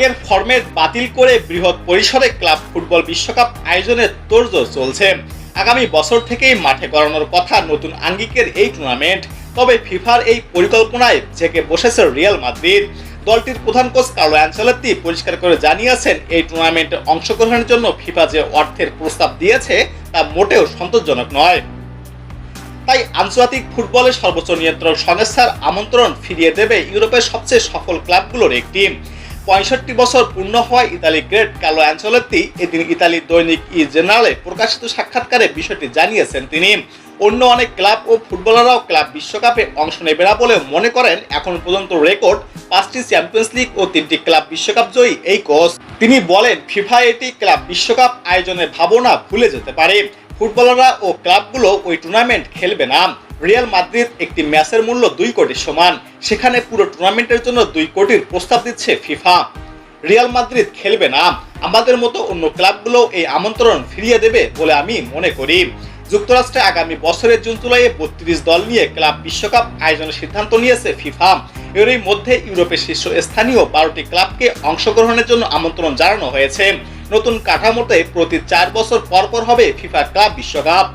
আগের ফরম্যাট বাতিল করে বৃহৎ পরিসরে ক্লাব ফুটবল বিশ্বকাপ আয়োজনের তোড়জোড় চলছে। আগামী বছর থেকেই মাঠে করানোর কথা নতুন আঙ্গিকের এই টুর্নামেন্ট তবে ফিফার এই পরিকল্পনায় ঝেঁকে বসেছে রিয়াল মাদ্রিদ। দলটির প্রধান কোচ কার্লো অ্যাঞ্চেলত্তি পরিষ্কার করে জানিয়েছেন, এই টুর্নামেন্টে অংশগ্রহণের জন্য ফিফা যে অর্থের প্রস্তাব দিয়েছে, তা মোটেও সন্তোষজনক নয়। তাই আন্তর্জাতিক ফুটবলের সর্বোচ্চ নিয়ন্ত্রক সংস্থার আমন্ত্রণ ফিরিয়ে দেবে ইউরোপের সবচেয়ে সফল ক্লাবগুলোর একটি পঁয়ষট্টি বছর পূর্ণ হওয়া ইতালি গ্রেট কালো অ্যাঞ্চলত্তি এদিন ইতালির দৈনিক ই জেনারেলে প্রকাশিত সাক্ষাৎকারে বিষয়টি জানিয়েছেন তিনি। অন্য অনেক ক্লাব ও ফুটবলাররাও ক্লাব বিশ্বকাপে অংশ নেবে না বলে মনে করেন এখন পর্যন্ত রেকর্ড পাঁচটি চ্যাম্পিয়ন্স লিগ ও তিনটি ক্লাব বিশ্বকাপ জয়ী এই কোচ। তিনি বলেন, ফিফা এটি ক্লাব বিশ্বকাপ আয়োজনের ভাবনা ভুলে যেতে পারে। ফুটবলাররা ও ক্লাবগুলো ওই টুর্নামেন্ট খেলবে না। রিয়াল মাদ্রিদ একটি ম্যাচের মূল্য দুই কোটির সমান। সেখানে পুরো টুর্নামেন্টের জন্য দুই কোটির প্রস্তাব দিচ্ছে ফিফা। রিয়াল মাদ্রিদ খেলবে না। আমাদের মতো অন্য ক্লাবগুলো এই আমন্ত্রণ ফিরিয়ে দেবে বলে আমি মনে করি। যুক্তরাষ্ট্রে আগামী বছরের জুন জুলাইয়ে বত্রিশ দল নিয়ে ক্লাব বিশ্বকাপ আয়োজনের সিদ্ধান্ত নিয়েছে ফিফা। এরই মধ্যে ইউরোপের শীর্ষ স্থানীয় বারোটি ক্লাবকে অংশগ্রহণের জন্য আমন্ত্রণ জানানো হয়েছে। নতুন কাঠামোতে প্রতি চার বছর পর পর হবে ফিফা ক্লাব বিশ্বকাপ।